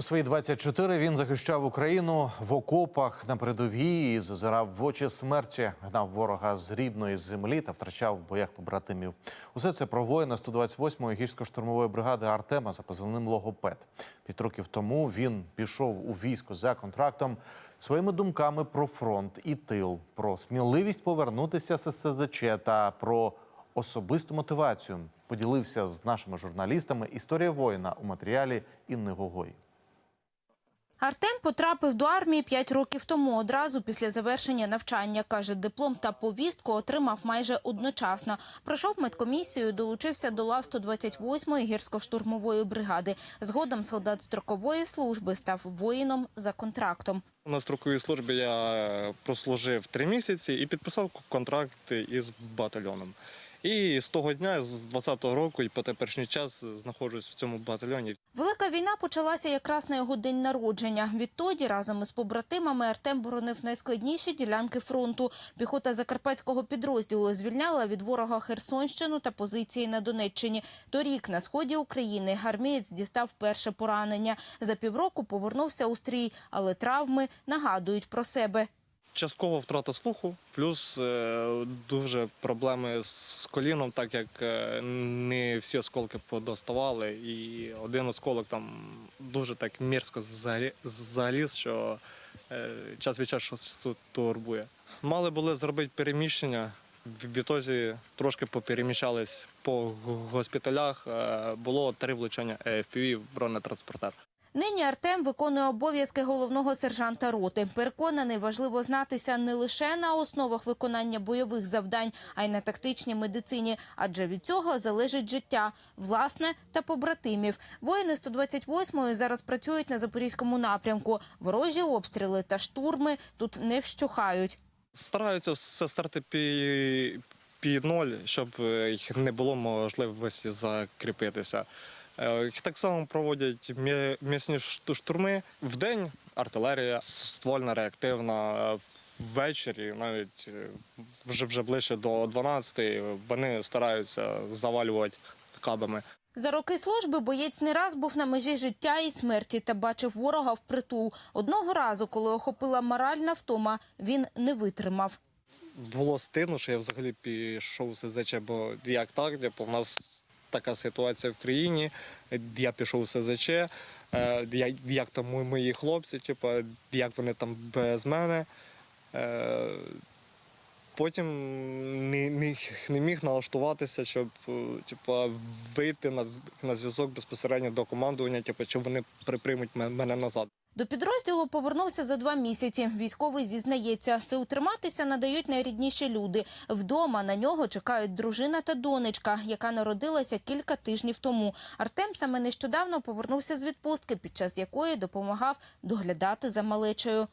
У свої 24 він захищав Україну в окопах на передовій і зазирав в очі смерті, гнав ворога з рідної землі та втрачав в боях побратимів. Усе це про воїна 128-ї гірсько-штурмової бригади Артема за позивним логопед. П'ять років тому він пішов у військо за контрактом своїми думками про фронт і тил, про сміливість повернутися з ССЗЧ та про особисту мотивацію. Поділився з нашими журналістами історія воїна у матеріалі Інни Гогой. Артем потрапив до армії 5 років тому, одразу після завершення навчання. Каже, диплом та повістку отримав майже одночасно. Пройшов медкомісію, долучився до лав 128-ї гірсько-штурмової бригади. Згодом солдат строкової служби став воїном за контрактом. На строковій службі я прослужив три місяці і підписав контракт із батальйоном. І з того дня, з 20-го року і по теперішній час знаходжусь в цьому батальйоні. Велика війна почалася якраз на його день народження. Відтоді разом із побратимами Артем боронив найскладніші ділянки фронту. Піхота закарпатського підрозділу звільняла від ворога Херсонщину та позиції на Донеччині. Торік на сході України армієць дістав перше поранення. За півроку повернувся у стрій, але травми нагадують про себе. Частково втрата слуху, плюс е, дуже проблеми з коліном, так як е, не всі осколки подоставали, і один осколок там дуже так мірзко залі- заліз, що е, час від часу турбує. Мали були зробити переміщення. В відтоді трошки попереміщались по госпіталях. Було три влучання FPV в бронетранспортер. Нині Артем виконує обов'язки головного сержанта роти. Переконаний, важливо знатися не лише на основах виконання бойових завдань, а й на тактичній медицині, адже від цього залежить життя власне та побратимів. Воїни 128-ї зараз працюють на запорізькому напрямку. Ворожі обстріли та штурми тут не вщухають. Стараються все старти пі- ноль, щоб е, не було можливості закріпитися. Е, їх Так само проводять м'я- м'ясні шту- штурми. Вдень артилерія, ствольна, реактивна. е, Ввечері, навіть е, вже, вже ближче до 12 вони стараються завалювати кабами. За роки служби боєць не раз був на межі життя і смерті та бачив ворога впритул. Одного разу, коли охопила моральна втома, він не витримав. було стидно, що я взагалі пішов у СЗЧ, бо як так, типу, у нас така ситуація в країні, я пішов у СЗЧ, е, як, як там мої- хлопці, типу, як вони там без мене. Е, Потім не, міг налаштуватися, щоб е, типу, вийти на, зв'язок безпосередньо до командування, типу, чи вони приприймуть мене назад. До підрозділу повернувся за два місяці. Військовий зізнається, сил триматися надають найрідніші люди. Вдома на нього чекають дружина та донечка, яка народилася кілька тижнів тому. Артем саме нещодавно повернувся з відпустки, під час якої допомагав доглядати за малечею.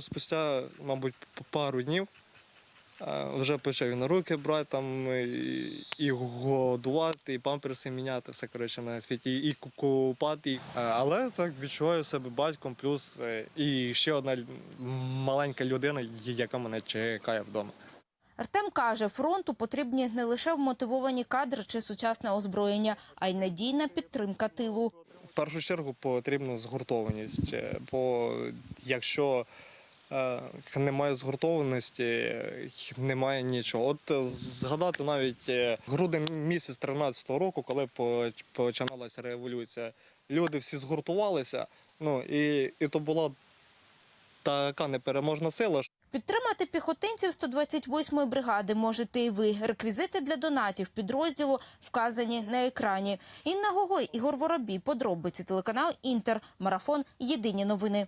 Спустя, мабуть, пару днів вже почав і на руки брати, там, і, годувати, і памперси міняти, все коротше на світі, і ку- купати. Але так відчуваю себе батьком, плюс е, і ще одна маленька людина, яка мене чекає вдома. Артем каже, фронту потрібні не лише вмотивовані кадри чи сучасне озброєння, а й надійна підтримка тилу. В першу чергу потрібна згуртованість, е, бо якщо немає згуртованості, е, немає нічого. От е, згадати навіть е, грудень місяць 13-го року, коли починалася революція, люди всі згуртувалися, ну і, і то була така непереможна сила. Підтримати піхотинців 128-ї бригади можете і ви. Реквізити для донатів підрозділу вказані на екрані. Інна Гогой, Ігор Воробій. Подробиці телеканал Інтер. Марафон. Єдині новини.